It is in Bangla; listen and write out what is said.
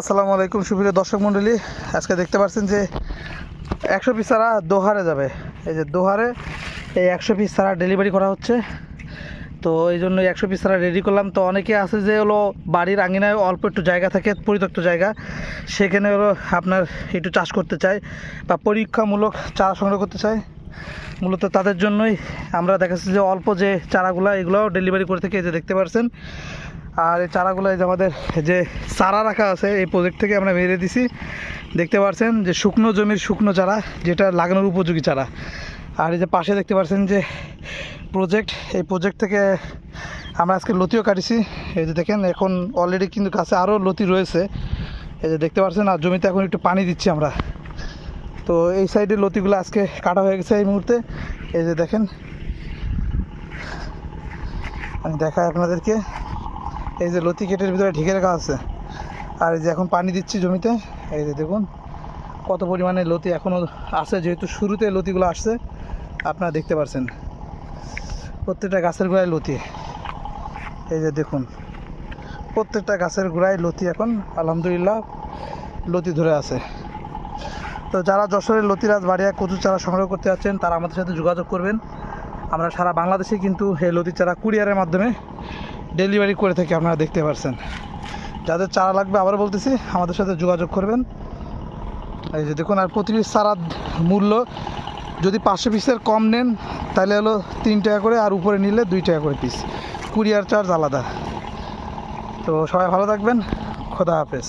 আসসালামু আলাইকুম সুপ্রিয় দর্শক মণ্ডলী। আজকে দেখতে পাচ্ছেন যে একশো পিস চারা দোহারে যাবে। এই যে দোহারে এই একশো পিস চারা ডেলিভারি করা হচ্ছে। তো এই জন্য একশো পিস চারা রেডি করলাম। তো অনেকে আছে যে হলো বাড়ির আঙিনায় অল্প একটু জায়গা থাকে, পরিত্যক্ত জায়গা। সেখানে হলো আপনার একটু চাষ করতে চায় বা পরীক্ষামূলক চারা সংগ্রহ করতে চায়। মূলত তাদের জন্যই আমরা দেখাচ্ছি যে অল্প যে চারাগুলো, এগুলোও ডেলিভারি করে থেকে, এই যে দেখতে পাচ্ছেন আর এই চারাগুলো যে আমাদের যে চারা রাখা আছে, এই প্রজেক্ট থেকে আমরা মেরে দিছি। দেখতে পাচ্ছেন যে শুকনো জমির শুকনো চারা, যেটা লাগানোর উপযোগী চারা। আর এই যে পাশে দেখতে পাচ্ছেন যে প্রজেক্ট এই প্রজেক্ট থেকে আমরা আজকে লতিও কাটিছি। এই যে দেখেন, এখন অলরেডি কিন্তু গাছে আরও লতি রয়েছে। এই যে দেখতে পাচ্ছেন আর জমিতে এখন একটু পানি দিচ্ছি আমরা। তো এই সাইডের লতিগুলো আজকে কাটা হয়ে গেছে এই মুহূর্তে। এই যে দেখেন, আমি দেখাই আপনাদেরকে। এই যে লতি কেটের ভিতরে ঢেকে রাখা আছে। আর এই যে এখন পানি দিচ্ছি জমিতে। এই যে দেখুন, কত পরিমাণে লতি এখনও আছে, যেহেতু শুরুতে লতিগুলো আসছে, আপনারা দেখতে পাচ্ছেন প্রত্যেকটা গাছের গোড়ায় লতি। এই যে দেখুন, প্রত্যেকটা গাছের গোড়ায় লতি এখন, আলহামদুলিল্লাহ, লতি ধরে আছে। তো যারা যশোরের লতিরাজ বাড়িয়া কচু চারা সংগ্রহ করতে যাচ্ছেন, তারা আমাদের সাথে যোগাযোগ করবেন। আমরা সারা বাংলাদেশে কিন্তু এই লতি চারা কুরিয়ারের মাধ্যমে ডেলিভারি করে থাকি, আপনারা দেখতে পাচ্ছেন যাদের চারা লাগবে আবার বলতেছি, আমাদের সাথে যোগাযোগ করবেন। এই যে দেখুন, আর প্রতি পিস চারার মূল্য যদি পাঁচশো পিসের কম নেন, তাহলে হলো তিন টাকা করে, আর উপরে নিলে দুই টাকা করে পিস কুরিয়ার চার্জ আলাদা। তো সবাই ভালো থাকবেন, খোদা হাফেজ।